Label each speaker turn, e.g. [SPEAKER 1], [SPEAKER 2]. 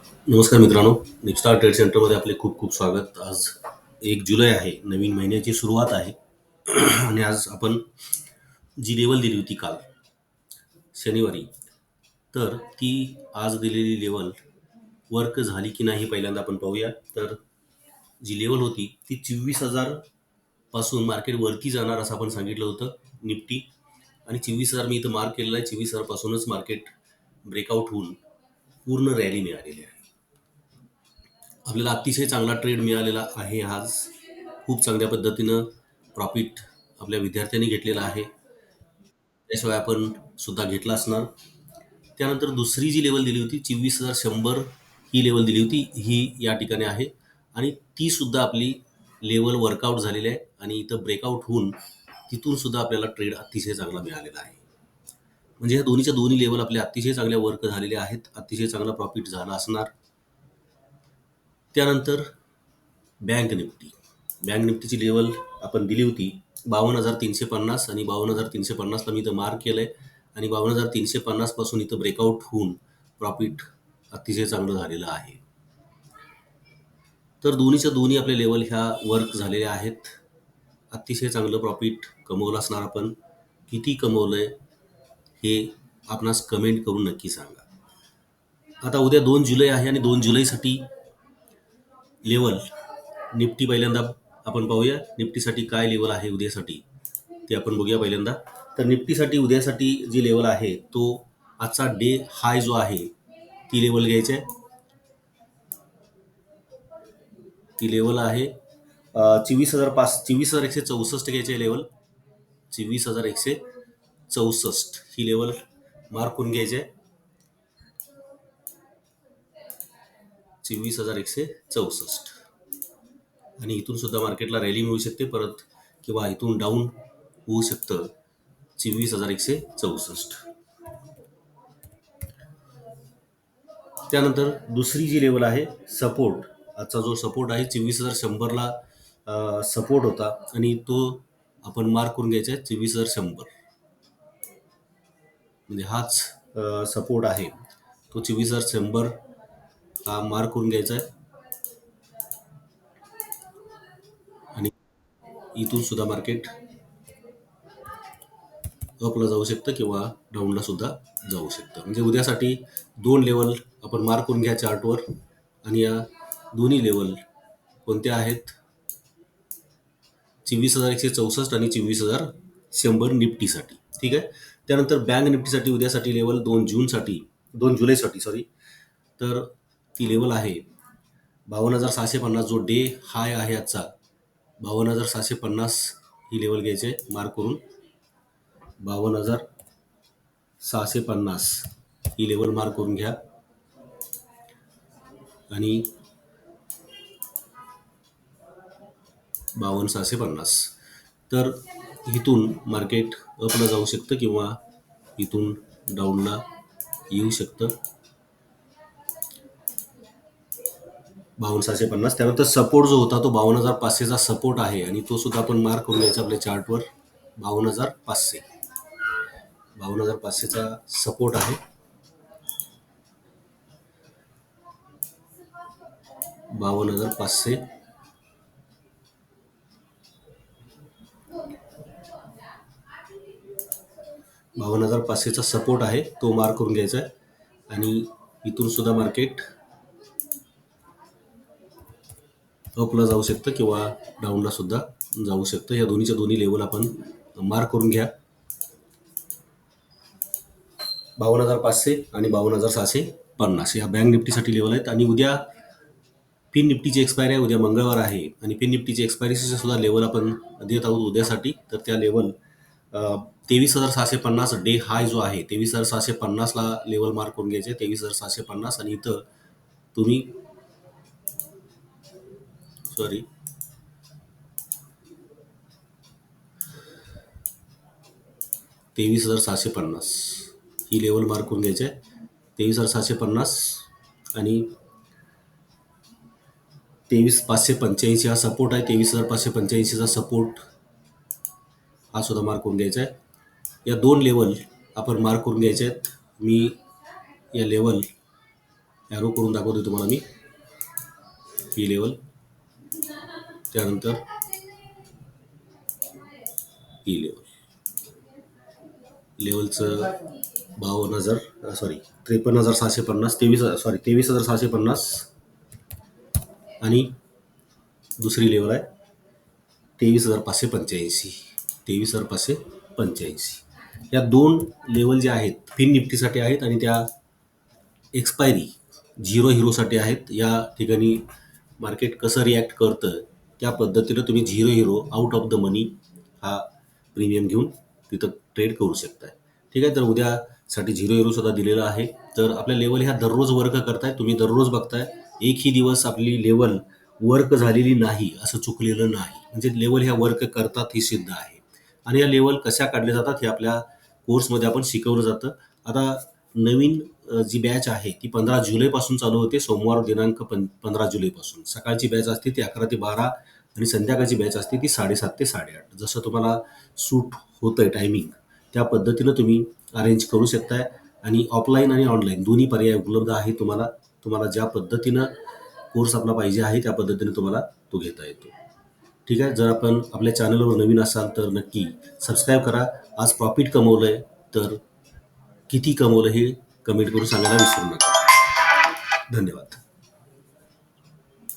[SPEAKER 1] नमस्कार मित्रांनो निपस्टार ट्रेड सेंटरमध्ये आपले खूप खूप स्वागत. आज एक जुलै आहे नवीन महिन्याची सुरुवात आहे. आणि आज आपण जी लेवल दिली होती काल शनिवारी तर ती आज दिलेली लेवल वर्क झाली की नाही पहिल्यांदा आपण पाहूया. तर जी लेवल होती ती चोवीस हजारपासून मार्केट वरती जाणार असं आपण सांगितलं होतं निफ्टी आणि चोवीस हजार मी इथं मार्क केलेलं आहे चोवीस हजारपासूनच मार्केट ब्रेकआउट होऊन पूर्ण रॅली मिळालेली आहे. आपल्याला अतिशय चांगला ट्रेड मिळालेला आहे. आज खूप चांगल्या पद्धतीनं प्रॉफिट आपल्या विद्यार्थ्यांनी घेतलेला आहे. त्याशिवाय आपण सुद्धा घेतला असणार. त्यानंतर दुसरी जी लेवल दिली होती चोवीस हजार शंभर ही लेवल दिली होती ही या ठिकाणी आहे. आणि ती सुद्धा आपली लेवल वर्कआउट झालेली आहे. आणि इथं ब्रेकआउट होऊन तिथून सुद्धा आपल्याला ट्रेड अतिशय चांगला मिळालेला आहे. म्हणजे ह्या दोन्हीच्या दोन्ही लेवल आपल्या अतिशय चांगल्या वर्क झालेल्या आहेत. अतिशय चांगला प्रॉफिट झाला असणार. त्यानंतर बँक निफ्टी. बँक निफ्टीची लेवल आपण दिली होती बावन्न हजार तीनशे पन्नास आणि बावन्न हजार तीनशे पन्नासला मी इथं मार्क केलं आहे आणि बावन्न हजार तीनशे पन्नासपासून इथं ब्रेकआउट होऊन प्रॉफिट अतिशय चांगलं झालेलं आहे. तर दोन्हीच्या दोन्ही आपले लेवल ह्या वर्क झालेल्या आहेत. अतिशय चांगलं प्रॉफिट कमवलं असणार आपण. किती कमवलं आहे हे आपणास कमेंट करून नक्की सांगा. आता उद्या दोन जुलै आहे आणि दोन जुलैसाठी लेवल निफ्टी पहिल्यांदा आपण पाहूया. निफ्टीसाठी काय लेवल आहे उद्यासाठी ते आपण बघूया पहिल्यांदा. तर निफ्टीसाठी उद्यासाठी जी लेवल आहे तो आजचा डे हाय जो आहे ती लेवल घ्यायची आहे. ती लेवल आहे चोवीस हजार पाच चोवीस हजार एकशे चौसष्ट घ्यायची आहे लेवल चोवीस हजार एकशे चौसष्ट. ही लेवल मार्क करून घ्यायची आहे. चोवीस हजार एकशे चौसष्ट. आणि इथून सुद्धा मार्केटला रॅली मिळू शकते परत किंवा इथून डाऊन होऊ शकतं. चोवीस हजार एकशे चौसष्ट. त्यानंतर दुसरी जी लेवल आहे सपोर्ट आजचा जो सपोर्ट आहे चोवीस हजार शंभरला सपोर्ट होता. आणि तो आपण मार्क करून घ्यायचा आहे चोवीस हजार शंभर. म्हणजे हाच सपोर्ट आहे. तो चोवीस हजार शंभर हा मार्क करून घ्यायचा आहे. आणि इथून सुद्धा मार्केट अपला जाऊ शकतं किंवा डाऊनला सुद्धा जाऊ शकतं. म्हणजे उद्यासाठी दोन लेवल आपण मार्क करून घ्या चार्टवर आणि या दोन्ही लेवल कोणत्या आहेत? चोवीस हजार एकशे चौसष्ट आणि चोवीस हजार शंभर निफ्टीसाठी ठीक आहे? त्यानंतर बँक निफ्टीसाठी उद्यासाठी लेवल दोन जूनसाठी दोन जुलैसाठी सॉरी तर ती लेवल आहे बावन्न हजार सहाशे पन्नास जो डे हाय आहे आजचा. बावन्न हजार सहाशे पन्नास ही लेवल घ्यायची आहे मार्क करून. बावन्न हजार सहाशे पन्नास ही लेवल मार्क करून घ्या. आणि बावन्न सहाशे पन्नास. तर इथून मार्केट अपला जाऊ शकतं किंवा इथून डाऊनला येऊ शकतं. बावन्न सहाशे पन्नास. त्यानंतर सपोर्ट जो होता तो बावन्न हजार पाचशेचा सपोर्ट आहे आणि तो सुद्धा आपण मार्क करून घ्यायचा आपल्या चार्टवर बावन्न हजार पाचशे. बावन्न हजार पाचशेचा सपोर्ट आहे. बावन्न हजार पाचशे. बावन्न हजार पाचशेचा सपोर्ट आहे तो मार्क करून घ्यायचा आहे. आणि इथून सुद्धा मार्केट अपला जाऊ शकतं किंवा डाऊनला सुद्धा जाऊ शकतं. या दोन्हीच्या दोन्ही लेवल आपण मार्क करून घ्या. बावन्न हजार पाचशे आणि बावन्न हजार सहाशे पन्नास या बँक निफ्टीसाठी लेवल आहेत. आणि उद्या पिन निफ्टीची एक्सपायरी आहे उद्या मंगळवार आहे. आणि पिन निफ्टीची एक्सपायरीचे सुद्धा लेवल आपण देत आहोत उद्यासाठी. तर त्या लेवल तेवीस हजार सहाशे पन्नास डे हाय जो आहे तेवीस हजार सहाशे पन्नासला लेवल मार्क करून घ्यायचे तेवीस हजार सहाशे पन्नास आणि इथं तुम्ही सॉरी तेवीस हजार सहाशे पन्नास ही लेवल मार्क करून घ्यायचे आहे तेवीस हजार सहाशे पन्नास आणि तेवीस पाचशे पंच्याऐंशी हा सपोर्ट आहे तेवीस हजार पाचशे पंच्याऐंशीचा सपोर्ट हा सुद्धा मार्क करून घ्यायचा आहे. या दोन लेवल आपण मार्क करून घ्यायचे आहेत. मी या लेवल ॲरो करून दाखवतो तुम्हाला मी. ही लेवल त्यानंतर ही लेवल लेवलचं बावन्न हजार सॉरी त्रेपन्न हजार सहाशे पन्नास तेवीस सॉरी तेवीस हजार सहाशे पन्नास. आणि दुसरी लेवल आहे तेवीस हजार पाचशे पंच्याऐंशी. तेवीस हजार पाचशे पंच्याऐंशी. या दोन लेवल ज्या आहेत फिन निफ्टीसाठी आहेत आणि त्या एक्सपायरी झिरो हिरोसाठी आहेत या ठिकाणी मार्केट कसं रिॲक्ट करतं त्या पद्धतीनं तुम्ही zero hero out of the money हा प्रीमियम घेऊन तिथं ट्रेड करू शकताय. ठीक आहे तर उद्यासाठी झिरो हिरो सुद्धा दिलेला आहे. तर आपल्या लेवल ह्या दररोज वर्क करताय तुम्ही दररोज बघताय एकही दिवस आपली लेवल वर्क झालेली नाही असं चुकलेलं नाही. म्हणजे लेवल ह्या वर्क करतात ही सिद्ध आहे. आणि या लेवल कशा काढल्या जातात हे आपल्या कोर्समध्ये आपण शिकवलं जातं. आता नवीन जी बॅच आहे ती पंधरा जुलैपासून चालू होते सोमवार दिनांक पं पंधरा जुलैपासून सकाळची बॅच असते ती अकरा ते बारा आणि संध्याकाळची बॅच असते ती साडेसात ते साडेआठ. जसं तुम्हाला सूट होतं आहे टायमिंग त्या पद्धतीनं तुम्ही अरेंज करू शकताय. आणि ऑफलाईन आणि ऑनलाईन दोन्ही पर्याय उपलब्ध आहे तुम्हाला. तुम्हाला ज्या पद्धतीनं कोर्स आपला पाहिजे आहे त्या पद्धतीने तुम्हाला तो घेता येतो. ठीक आहे? जर आपण आपल्या चॅनलवर नवीन असाल तर नक्की सबस्क्राईब करा. आज प्रॉफिट कमवलं आहे तर किती कमवलं हे कमेंट करून सांगायला विसरू नका. धन्यवाद.